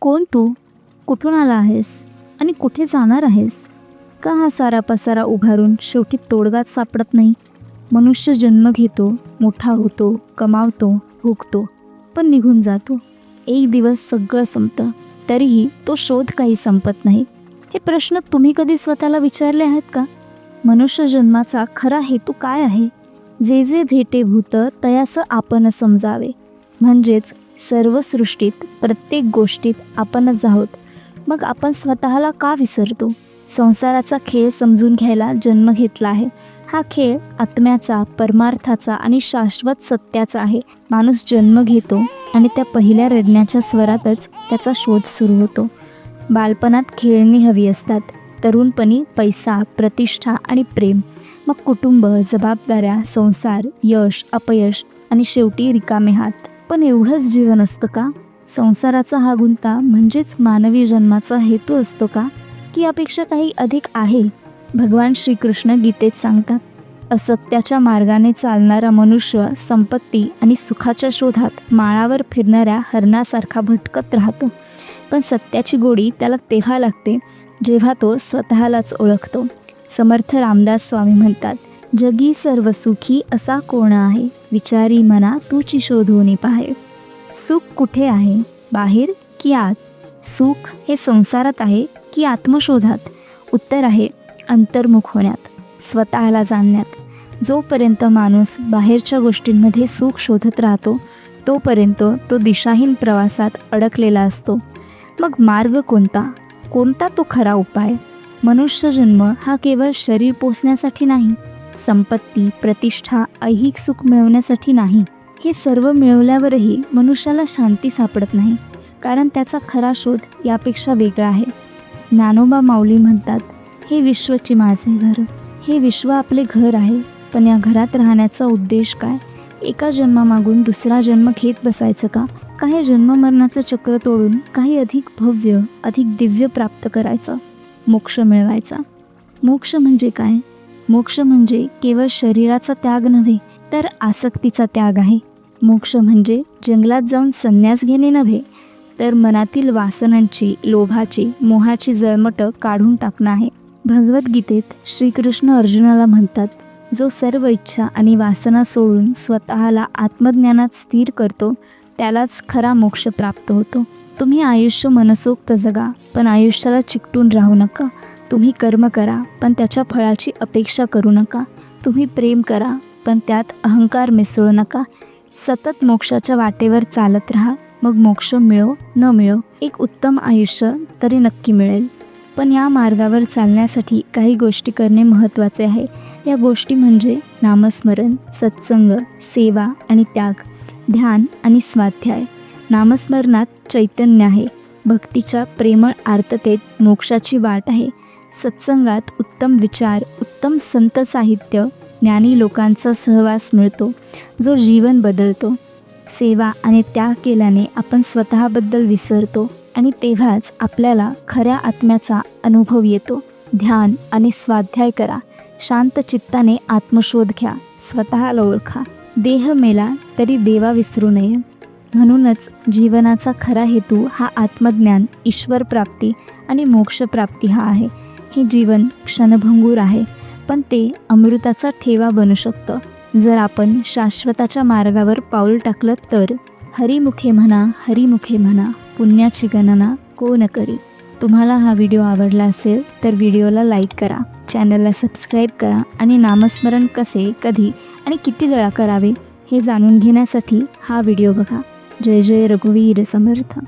कोण तू? कुठून आला आहेस? आणि कुठे जाणार आहेस? का हा सारा पसारा उभारून शेवटी तोडगाच सापडत नाही? मनुष्य जन्म घेतो मोठा होतो कमावतो भुगतो पण निघून जातो. एक दिवस सगळं संपतं तरीही तो शोध काही संपत नाही. हे प्रश्न तुम्ही कधी स्वतःला विचारले आहेत का? मनुष्य जन्माचा खरा हेतू काय आहे? जे जे भेटे भूत तयास आपण समजावे. म्हणजेच सर्व सृष्टीत प्रत्येक गोष्टीत आपणच आहोत. मग आपण स्वतःला का विसरतो? संसाराचा खेळ समजून घ्यायला जन्म घेतला आहे. हा खेळ आत्म्याचा परमार्थाचा आणि शाश्वत सत्याचा आहे. माणूस जन्म घेतो आणि त्या पहिल्या रडण्याच्या स्वरातच त्याचा शोध सुरू होतो. बालपणात खेळणी हवी असतात. तरुणपणी पैसा प्रतिष्ठा आणि प्रेम. मग कुटुंब जबाबदाऱ्या संसार यश अपयश आणि शेवटी रिकामे हात. पण एवढंच जीवन असतं का? संसाराचा हा गुंता म्हणजेच मानवी जन्माचा हेतू असतो का? की यापेक्षा काही अधिक आहे? भगवान श्रीकृष्ण गीतेत सांगतात असत्याच्या मार्गाने चालणारा मनुष्य संपत्ती आणि सुखाच्या शोधात माळावर फिरणाऱ्या हरणासारखा भटकत राहतो. पण सत्याची गोडी त्याला तेव्हा लागते जेव्हा तो स्वतःलाच ओळखतो. समर्थ रामदास स्वामी म्हणतात जगी सर्व सुखी असा कोण आहे? विचारी मना तूची शोधून पाहे. सुख कुठे आहे? बाहेर की आत? सुख हे संसारात आहे की आत्मशोधात? उत्तर आहे अंतर्मुख होण्यात स्वतःला जाणण्यात. जोपर्यंत माणूस बाहेरच्या गोष्टींमध्ये सुख शोधत राहतो तोपर्यंत तो दिशाहीन प्रवासात अडकलेला असतो. मग मार्ग कोणता? कोणता तो खरा उपाय? मनुष्य जन्म हा केवळ शरीर पोचण्यासाठी नाही संपत्ती प्रतिष्ठा ऐहिक सुख मिळवण्यासाठी नाही. हे सर्व मिळवल्यावरही मनुष्याला शांती सापडत नाही कारण त्याचा खरा शोध यापेक्षा वेगळा आहे. ज्ञानोबा माऊली म्हणतात हे विश्वची माझे घर हे विश्व आपले घर आहे पण या घरात राहण्याचा उद्देश काय? एका जन्मामागून दुसरा जन्म घेत बसायचं का? काही जन्म मरणाचं चक्र तोडून काही अधिक भव्य अधिक दिव्य प्राप्त करायचं? मोक्ष मिळवायचा? मोक्ष म्हणजे काय? मोक्ष म्हणजे केवळ शरीराचा त्याग नव्हे तर आसक्तीचा त्याग आहे. मोक्ष म्हणजे जंगलात जाऊन संन्यास घेणे नव्हे तर मनातील वासनांची लोभाची मोहाची जळमटं काढून टाकणं आहे. भगवद्गीतेत श्रीकृष्ण अर्जुनाला म्हणतात जो सर्व इच्छा आणि वासना सोडून स्वतःला आत्मज्ञानात स्थिर करतो त्यालाच खरा मोक्ष प्राप्त होतो. तुम्ही आयुष्य मनसोक्त जगा पण आयुष्याला चिकटून राहू नका. तुम्ही कर्म करा पण त्याच्या फळाची अपेक्षा करू नका. तुम्ही प्रेम करा पण त्यात अहंकार मिसळू नका. सतत मोक्षाच्या वाटेवर चालत राहा मग मोक्ष मिळो न मिळो. एक उत्तम आयुष्य तरी नक्की मिळेल. पण या मार्गावर चालण्यासाठी काही गोष्टी करणे महत्त्वाचे आहे. या गोष्टी म्हणजे नामस्मरण सत्संग सेवा आणि त्याग ध्यान आणि स्वाध्याय. नामस्मरणात चैतन्य आहे. भक्तीच्या प्रेमळ आर्ततेत मोक्षाची वाट आहे. सत्संगात उत्तम विचार उत्तम संत साहित्य ज्ञानी लोकांचा सहवास मिळतो जो जीवन बदलतो. सेवा आणि त्याग केल्याने आपण स्वतःबद्दल विसरतो आणि तेव्हाच आपल्याला खऱ्या आत्म्याचा अनुभव येतो. ध्यान आणि स्वाध्याय करा. शांत चित्ताने आत्मशोध घ्या. स्वतःला ओळखा. देह मेला तरी देवा विसरू नये. म्हणूनच जीवनाचा खरा हेतू हा आत्मज्ञान ईश्वर प्राप्ती आणि मोक्षप्राप्ती हा आहे. हे जीवन क्षणभंगूर आहे पण ते अमृताचा ठेवा बनू शकतं. जर आपण शाश्वताच्या मार्गावर पाऊल टाकलं तर हरिमुखे म्हणा हरिमुखे म्हणा पुण्याची गणना कोण करी? तुम्हाला हा व्हिडिओ आवडला असेल तर व्हिडिओला लाईक करा चॅनलला सबस्क्राईब करा आणि नामस्मरण कसे कधी आणि किती वेळा करावे हे जाणून घेण्यासाठी हा व्हिडिओ बघा. जय जय रघुवीर समर्थ.